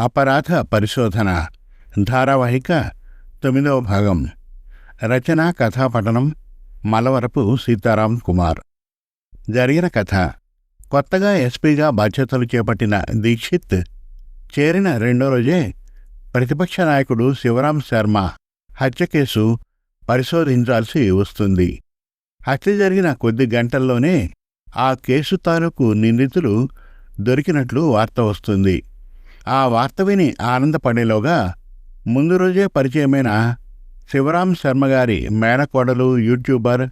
అపరాధ పరిశోధన ధారావాహిక తొమ్మిదవ భాగం. రచన కథాపఠనం మలవరపు సీతారాం కుమార్. జరిగిన కథ. కొత్తగా ఎస్పీగా బాధ్యతలు చేపట్టిన దీక్షిత్ చేరిన రెండో రోజే ప్రతిపక్ష నాయకుడు శివరాం శర్మ హత్య కేసు పరిశోధించాల్సి వస్తుంది. హత్య జరిగిన కొద్ది గంటల్లోనే ఆ కేసు తాలూకు నిందితులు దొరికినట్లు వార్త వస్తుంది. ఆ వార్త విని ఆనందపడేలోగా ముందు రోజే పరిచయమైన శివరాం శర్మ గారి మేనకోడలు యూట్యూబర్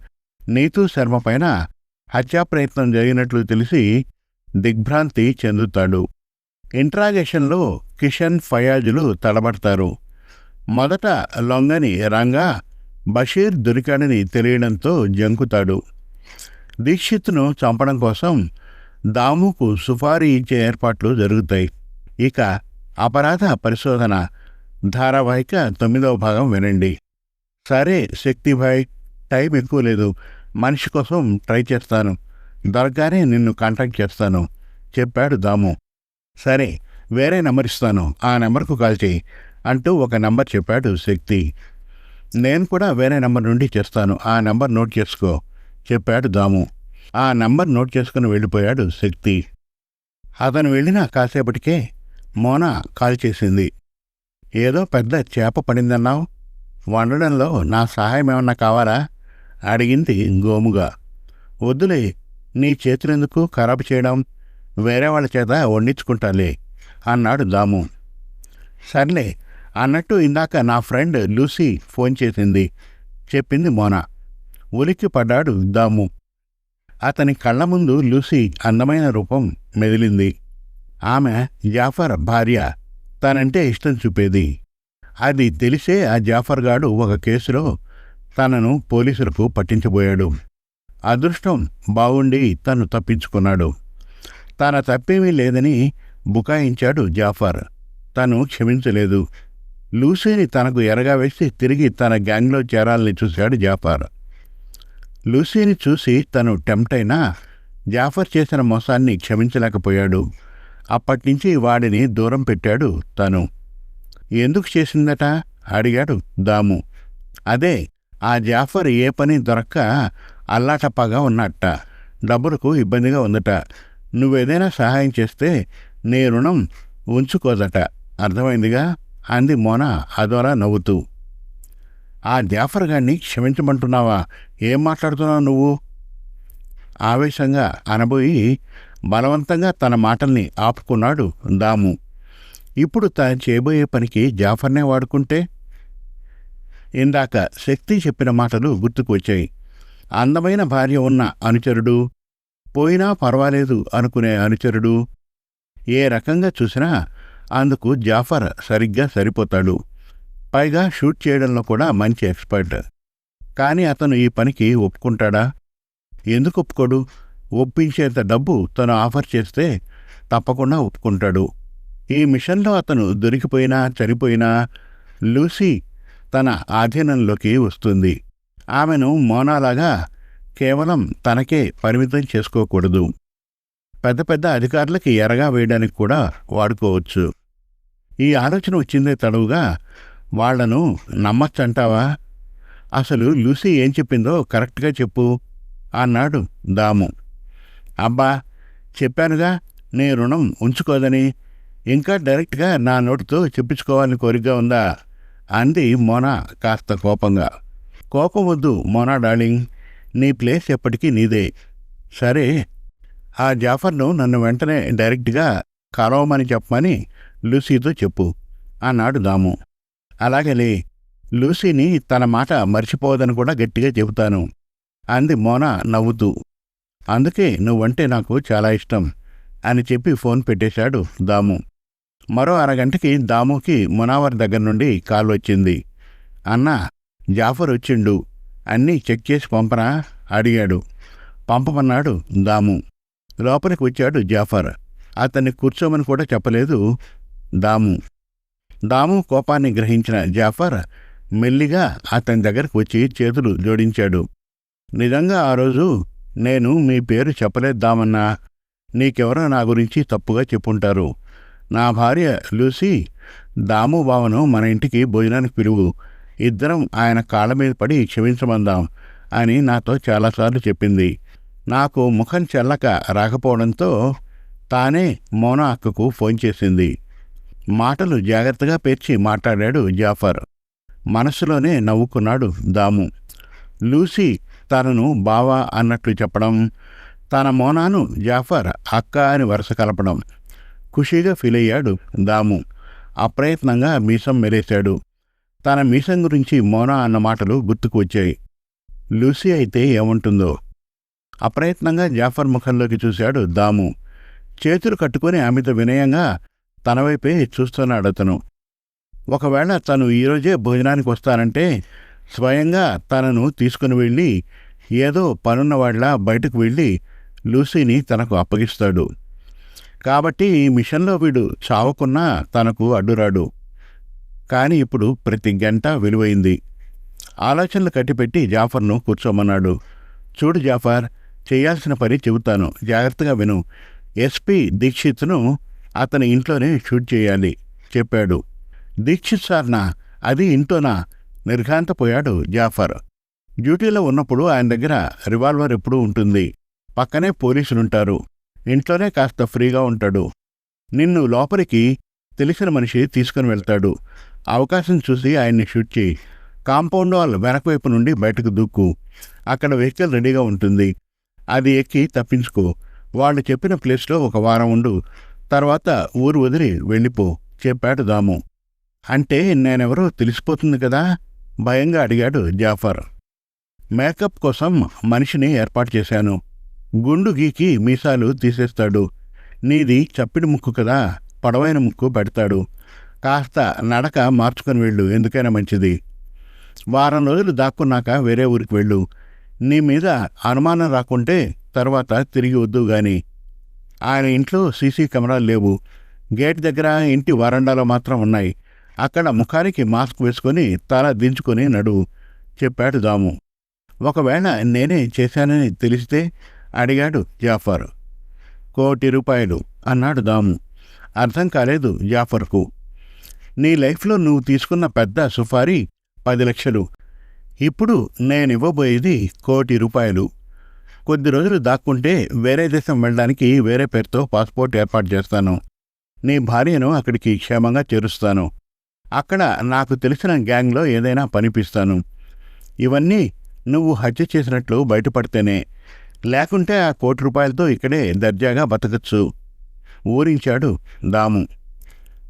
నీతూ శర్మ పైన హత్యా ప్రయత్నం జరిగినట్లు తెలిసి దిగ్భ్రాంతి చెందుతాడు. ఇంట్రాగేషన్లో కిషన్ ఫయాజులు తడబడతారు. మొదట లొంగని రంగా బషీర్ దొరికాడని తెలియడంతో జంకుతాడు. దీక్షిత్ను చంపడం కోసం దాముకు సుఫారీ ఇచ్చే ఏర్పాట్లు జరుగుతాయి. ఇక అపరాధ పరిశోధన ధారావాహిక తొమ్మిదవ భాగం వినండి. సరే శక్తిభాయ్ టైం ఎక్కువ లేదు. మనిషి కోసం ట్రై చేస్తాను. దొరకగానే నిన్ను కాంటాక్ట్ చేస్తాను. చెప్పాడు దాము. సరే వేరే నెంబర్ ఇస్తాను. ఆ నెంబర్కు కాల్ చేయి అంటూ ఒక నెంబర్ చెప్పాడు శక్తి. నేను కూడా వేరే నెంబర్ నుండి చేస్తాను. ఆ నెంబర్ నోట్ చేసుకో చెప్పాడు దాము. ఆ నంబర్ నోట్ చేసుకుని వెళ్ళిపోయాడు శక్తి. అతను వెళ్ళిన కాసేపటికే మోనా కాల్ చేసింది. ఏదో పెద్ద చేప పడిందన్నావు? వండడంలో నా సహాయం ఏమన్నా కావాలా? అడిగింది గోముగా. వద్దులే నీ చేతులెందుకు ఖరాబు చేయడం? వేరే వాళ్ళ చేత వండించుకుంటాలే అన్నాడు దాము. సర్లే అన్నట్టు ఇందాక నా ఫ్రెండ్ లూసీ ఫోన్ చేసింది చెప్పింది మోనా. ఉలిక్కి పడ్డాడు దాము. అతని కళ్ళ ముందు లూసీ అందమైన రూపం మెదిలింది. ఆమె జాఫర్ భార్య. తనంటే ఇష్టం చూపేది. అది తెలిసే ఆ జాఫర్ గాడు ఒక కేసులో తనను పోలీసులకు పట్టించబోయాడు. అదృష్టం బావుండి తను తప్పించుకున్నాడు. తన తప్పేమీ లేదని బుకాయించాడు జాఫర్. తను క్షమించలేదు. లూసీని తనకు ఎరగా వేసి తిరిగి తన గ్యాంగ్లో చేరాలని చూశాడు జాఫర్. లూసీని చూసి తను టెంప్ట్ అయినా జాఫర్ చేసిన మోసాన్ని క్షమించలేకపోయాడు. అప్పటినుంచి వాడిని దూరం పెట్టాడు తను. ఎందుకు చేసిందట? అడిగాడు దాము. అదే ఆ జాఫర్ ఏ పని దొరక్క అల్లాటప్పగా ఉన్నట్ట. డబ్బులకు ఇబ్బందిగా ఉందట. నువ్వేదైనా సహాయం చేస్తే నీ రుణం ఉంచుకోదట. అర్థమైందిగా? అంది మోన అదోలా నవ్వుతూ. ఆ జాఫర్ గారిని క్షమించమంటున్నావా? ఏం మాట్లాడుతున్నావు నువ్వు? ఆవేశంగా అనబోయి బలవంతంగా తన మాటల్ని ఆపుకున్నాడు దాము. ఇప్పుడు తాను చేయబోయే పనికి జాఫర్నే వాడుకుంటే? ఇందాక శక్తి చెప్పిన మాటలు గుర్తుకు వచ్చాయి అందమైన భార్య ఉన్న అనుచరుడు? పోయినా పర్వాలేదు అనుకునే అనుచరుడు? ఏ రకంగా చూసినా అందుకు జాఫర్ సరిగ్గా సరిపోతాడు. పైగా షూట్ చేయడంలో కూడా మంచి ఎక్స్పర్ట్. కానీ అతను ఈ పనికి ఒప్పుకుంటాడా? ఎందుకు ఒప్పుకోడు? ఒప్పించేంత డబ్బు తను ఆఫర్ చేస్తే తప్పకుండా ఒప్పుకుంటాడు. ఈ మిషన్లో అతను దొరికిపోయినా చనిపోయినా లూసీ తన ఆధీనంలోకి వస్తుంది. ఆమెను మోనాలాగా కేవలం తనకే పరిమితం చేసుకోకూడదు. పెద్ద పెద్ద అధికారులకి ఎరగా వేయడానికి కూడా వాడుకోవచ్చు. ఈ ఆలోచన వచ్చిందే తడవుగా వాళ్ళను నమ్మచ్చంటావా? అసలు లూసీ ఏం చెప్పిందో కరెక్ట్గా చెప్పు అన్నాడు దాము. అబ్బా చెప్పానుగా నీ రుణం ఉంచుకోదని. ఇంకా డైరెక్ట్గా నా నోటితో చెప్పించుకోవాలని కోరికగా ఉందా? అంది మోనా కాస్త కోపంగా. కోపం వద్దు మోనా డార్లింగ్. నీ ప్లేస్ ఎప్పటికీ నీదే. సరే ఆ జాఫర్ను నన్ను వెంటనే డైరెక్ట్గా కలవమని చెప్పమని లూసీతో చెప్పు అన్నాడు దాము. అలాగేలే లూసీని తన మాట మర్చిపోవదని కూడా గట్టిగా చెబుతాను అంది మోనా నవ్వుతూ. అందుకే నువ్వంటే నాకు చాలా ఇష్టం అని చెప్పి ఫోన్ పెట్టేశాడు దాము. మరో అరగంటకి దాముకి మునావర్ దగ్గర నుండి కాల్ వచ్చింది. అన్నా జాఫర్ వచ్చిండు. అన్నీ చెక్ చేసి పంపరా? అడిగాడు. పంపమన్నాడు దాము. లోపలికి వచ్చాడు జాఫర్. అతన్ని కూర్చోమని కూడా చెప్పలేదు దాము. దాము కోపాన్ని గ్రహించిన జాఫర్ మెల్లిగా అతని దగ్గరకు వచ్చి చేతులు జోడించాడు. నిజంగా ఆ రోజు నేను మీ పేరు చెప్పలేద్దామన్నా. నీకెవరో నా గురించి తప్పుగా చెప్పుంటారు. నా భార్య లూసీ దాము బావను మన ఇంటికి భోజనానికి పిలువు. ఇద్దరం ఆయన కాళ్ళ మీద పడి క్షమించమందాం అని నాతో చాలాసార్లు చెప్పింది. నాకు ముఖం చెల్లక రాకపోవడంతో తానే మోనా అక్కకు ఫోన్ చేసింది. మాటలు జాగ్రత్తగా పేర్చి మాట్లాడాడు జాఫర్. మనసులోనే నవ్వుకున్నాడు దాము. లూసీ తనను బావా అన్నట్లు చెప్పడం తన మోనాను జాఫర్ అక్క అని వరుస కలపడం. ఖుషీగా ఫీల్ అయ్యాడు దాము. అప్రయత్నంగా మీసం మెరేశాడు. తన మీసం గురించి మోనా అన్న మాటలు గుర్తుకు వచ్చాయి. లూసీ అయితే ఏముంటుందో? అప్రయత్నంగా జాఫర్ ముఖంలోకి చూశాడు దాము. చేతులు కట్టుకుని ఆమెతో వినయంగా తన వైపే చూస్తున్నాడు అతను. ఒకవేళ తను ఈరోజే భోజనానికి వస్తానంటే స్వయంగా తనను తీసుకుని వెళ్ళి ఏదో పనున్నవాళ్ళ బయటకు వెళ్ళి లూసీని తనకు అప్పగిస్తాడు. కాబట్టి ఈ మిషన్లో వీడు చావకున్నా తనకు అడ్డురాడు. కానీ ఇప్పుడు ప్రతి గంట విలువైంది. ఆలోచనలు కట్టిపెట్టి జాఫర్ను కూర్చోమన్నాడు. చూడు జాఫర్ చేయాల్సిన పని చెబుతాను. జాగ్రత్తగా విను. ఎస్పీ దీక్షిత్ను అతని ఇంట్లోనే షూట్ చేయాలి చెప్పాడు. దీక్షిత్ సార్నా? అది ఇంట్లోనా నిర్ఘాంతపోయాడు జాఫర్. డ్యూటీలో ఉన్నప్పుడు ఆయన దగ్గర రివాల్వర్ ఎప్పుడూ ఉంటుంది. పక్కనే పోలీసులుంటారు. ఇంట్లోనే కాస్త ఫ్రీగా ఉంటాడు. నిన్ను లోపలికి తెలిసిన మనిషి తీసుకుని వెళ్తాడు. అవకాశం చూసి ఆయన్ని షూట్ చేయి. కాంపౌండ్ వాల్ వెనక వైపు నుండి బయటకు దూక్కు అక్కడ వెహికల్ రెడీగా ఉంటుంది. అది ఎక్కి తప్పించుకో. వాళ్ళు చెప్పిన ప్లేస్లో ఒక వారం ఉండు. తర్వాత ఊరు వదిలి వెళ్ళిపో. చెప్పాడు దాము. అంటే నేనెవరో తెలిసిపోతుంది కదా? భయంగా అడిగాడు జాఫర్. మేకప్ కోసం మనిషిని ఏర్పాటు చేశాను. గుండు గీకి మీసాలు తీసేస్తాడు. నీది చప్పిడి ముక్కు కదా పొడవైన ముక్కు పెడతాడు. కాస్త నడక మార్చుకొని వెళ్ళు ఎందుకైనా మంచిది. వారం రోజులు దాక్కున్నాక వేరే ఊరికి వెళ్ళు. నీ మీద అనుమానం రాకుంటే తర్వాత తిరిగి వద్దు గాని. ఆయన ఇంట్లో సీసీ కెమెరాలు లేవు. గేట్ దగ్గర ఇంటి వరండాలో మాత్రం ఉన్నాయి. అక్కడ ముఖానికి మాస్క్ వేసుకొని తల దించుకొని నడువు చెప్పాడు దాము. ఒకవేళ నేనే చేశానని తెలిస్తే అడిగాడు జాఫర్. కోటి రూపాయలు అన్నాడు దాము. అర్థం కాలేదు జాఫర్కు. నీ లైఫ్లో నువ్వు తీసుకున్న పెద్ద సుఫారీ పది లక్షలు. ఇప్పుడు నేనివ్వబోయేది కోటి రూపాయలు. కొద్ది రోజులు దాక్కుంటే వేరే దేశం వెళ్ళడానికి వేరే పేరుతో పాస్పోర్ట్ ఏర్పాటు చేస్తాను. నీ భార్యను అక్కడికి క్షేమంగా చేరుస్తాను. అక్కడ నాకు తెలిసిన గ్యాంగ్లో ఏదైనా పనిపిస్తాను. ఇవన్నీ నువ్వు హత్య చేసినట్లు బయటపడితేనే. లేకుంటే ఆ కోటి రూపాయలతో ఇక్కడే దర్జాగా బతకచ్చు. ఊరించాడు దాము.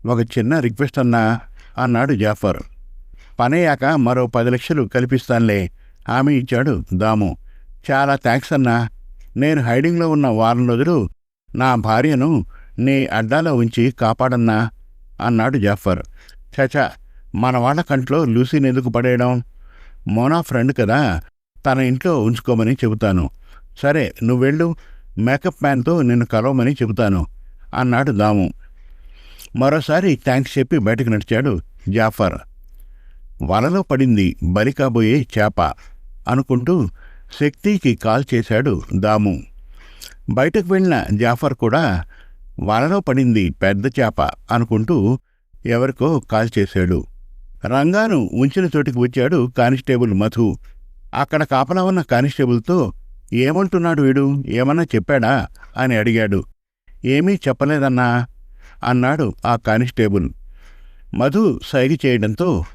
ఒక చిన్న రిక్వెస్ట్ అన్నా అన్నాడు జాఫర్. పనయ్యాక మరో పది లక్షలు కల్పిస్తానులే హామీ ఇచ్చాడు దాము. చాలా థ్యాంక్స్ అన్నా. నేను హైడింగ్లో ఉన్న వారం రోజులు నా భార్యను నీ అడ్డాలో ఉంచి కాపాడన్నా అన్నాడు జాఫర్. చచా మన వాళ్ళ కంట్లో లూసీని ఎందుకు పడేయడం? మోనా ఫ్రెండ్ కదా తన ఇంట్లో ఉంచుకోమని చెబుతాను. సరే నువ్వెళ్ళు మేకప్ మ్యాన్తో నిన్ను కలవమని చెబుతాను అన్నాడు దాము. మరోసారి థ్యాంక్స్ చెప్పి బయటకు నడిచాడు జాఫర్. వలలో పడింది బలి కాబోయే చేప అనుకుంటూ శక్తికి కాల్ చేశాడు దాము. బయటకు వెళ్ళిన జాఫర్ కూడా వలలో పడింది పెద్ద చేప అనుకుంటూ ఎవరికో కాల్ చేశాడు. రంగాను ఉంచిన చోటికి వచ్చాడు కానిస్టేబుల్ మధు. అక్కడ కాపలా ఉన్న కానిస్టేబుల్తో ఏమంటున్నాడు వీడు? ఏమన్నా చెప్పాడా? అని అడిగాడు. ఏమీ చెప్పలేదన్నా? అన్నాడు ఆ కానిస్టేబుల్. మధు సైగ చేయడంతో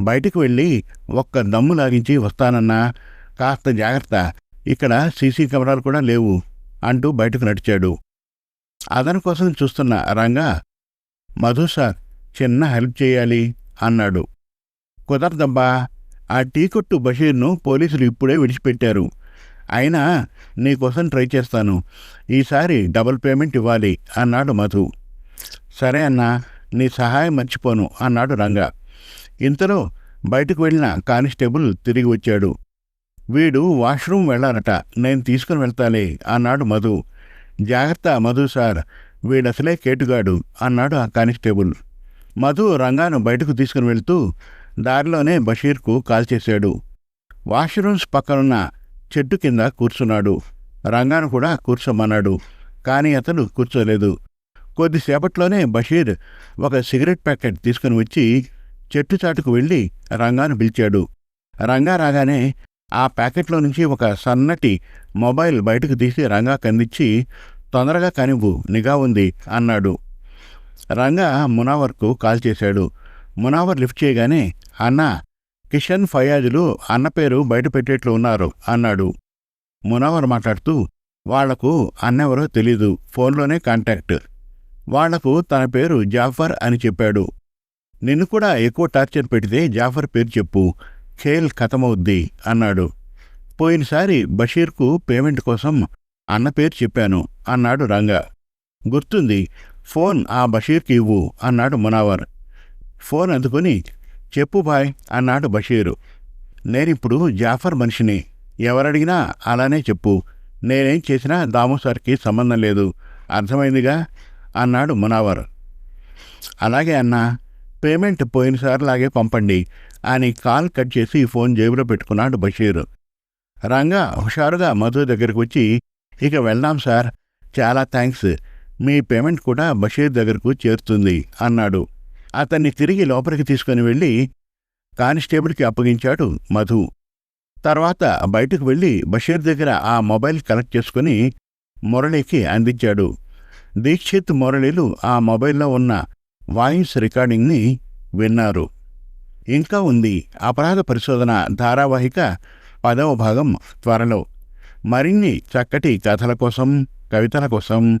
బయటికి వెళ్ళి ఒక్క దమ్ము లాగించి వస్తానన్నా. కాస్త జాగ్రత్త. ఇక్కడ సీసీ కెమెరాలు కూడా లేవు అంటూ బయటకు నడిచాడు. అదను కోసం చూస్తున్న రంగా. మధు సార్ చిన్న హెల్ప్ చేయాలి. అన్నాడు. కుదరదబ్బా ఆ టీ కొట్టు బషీర్ను పోలీసులు ఇప్పుడే విడిచిపెట్టారు. అయినా నీకోసం ట్రై చేస్తాను. ఈసారి డబుల్ పేమెంట్ ఇవ్వాలి అన్నాడు మధు. సరే అన్నా నీ సహాయం మర్చిపోను అన్నాడు రంగా. ఇంతలో బయటకు వెళ్ళిన కానిస్టేబుల్ తిరిగి వచ్చాడు. వీడు వాష్రూమ్ వెళ్ళాలట నేను తీసుకుని వెళ్తాలే అన్నాడు మధు. జాగ్రత్త మధు సార్ వీడసలే కేటుగాడు అన్నాడు ఆ కానిస్టేబుల్. మధు రంగాను బయటకు తీసుకుని వెళ్తూ దారిలోనే బషీర్కు కాల్ చేశాడు. వాష్రూమ్స్ పక్కనున్న చెట్టు కింద కూర్చున్నాడు. రంగాను కూడా కూర్చోమన్నాడు. కానీ అతను కూర్చోలేదు. కొద్దిసేపట్లోనే బషీర్ ఒక సిగరెట్ ప్యాకెట్ తీసుకుని వచ్చి చెట్టు చాటుకు వెళ్ళి రంగాను పిలిచాడు. రంగా రాగానే ఆ ప్యాకెట్లో నుంచి ఒక సన్నటి మొబైల్ బయటకు తీసి రంగా కందిచ్చి తొందరగా కనివ్వు నిఘా ఉంది అన్నాడు. రంగా మునావర్కు కాల్ చేశాడు. మునావర్ లిఫ్ట్ చేయగానే అన్న కిషన్ ఫయాజులు అన్న పేరు బయట పెట్టేట్లు ఉన్నారు అన్నాడు. మునావర్ మాట్లాడుతూ వాళ్ళకు అన్నెవరో తెలీదు ఫోన్లోనే కాంటాక్ట్. వాళ్ళకు తన పేరు జాఫర్ అని చెప్పాడు. నిన్ను కూడా ఎక్కువ టార్చర్ పెడితే జాఫర్ పేరు చెప్పు. ఖేల్ ఖతమవుద్ది అన్నాడు. పోయినసారి బషీర్కు పేమెంట్ కోసం అన్న పేరు చెప్పాను అన్నాడు రంగా. గుర్తుంది ఫోన్ ఆ బషీర్కి ఇవ్వు అన్నాడు మునావర్. ఫోన్ అందుకుని చెప్పు బాయ్ అన్నాడు బషీరు. నేనిప్పుడు జాఫర్ మనిషిని. ఎవరడిగినా అలానే చెప్పు. నేనేం చేసినా దాము సార్కి సంబంధం లేదు. అర్థమైందిగా? అన్నాడు మునావర్. అలాగే అన్నా. పేమెంట్ పోయినసారిలాగే పంపండి అని కాల్ కట్ చేసి ఫోన్ జేబులో పెట్టుకున్నాడు బషీర్. రంగా హుషారుగా మధు దగ్గరకు వచ్చి ఇక వెళ్దాం సార్. చాలా థ్యాంక్స్ మీ పేమెంట్ కూడా బషీర్ దగ్గరకు చేరుతుంది అన్నాడు. అతన్ని తిరిగి లోపలికి తీసుకుని వెళ్ళి కానిస్టేబుల్కి అప్పగించాడు మధు. తర్వాత బయటకు వెళ్ళి బషీర్ దగ్గర ఆ మొబైల్ కలెక్ట్ చేసుకుని మురళికి అందించాడు. దీక్షిత్ మురళిలు ఆ మొబైల్లో ఉన్న వాయిస్ రికార్డింగ్ని విన్నారు. ఇంకా ఉంది అపరాధ పరిశోధన ధారావాహిక పదవ భాగం త్వరలో. మరిన్ని చక్కటి కథల కోసం కవితల కోసం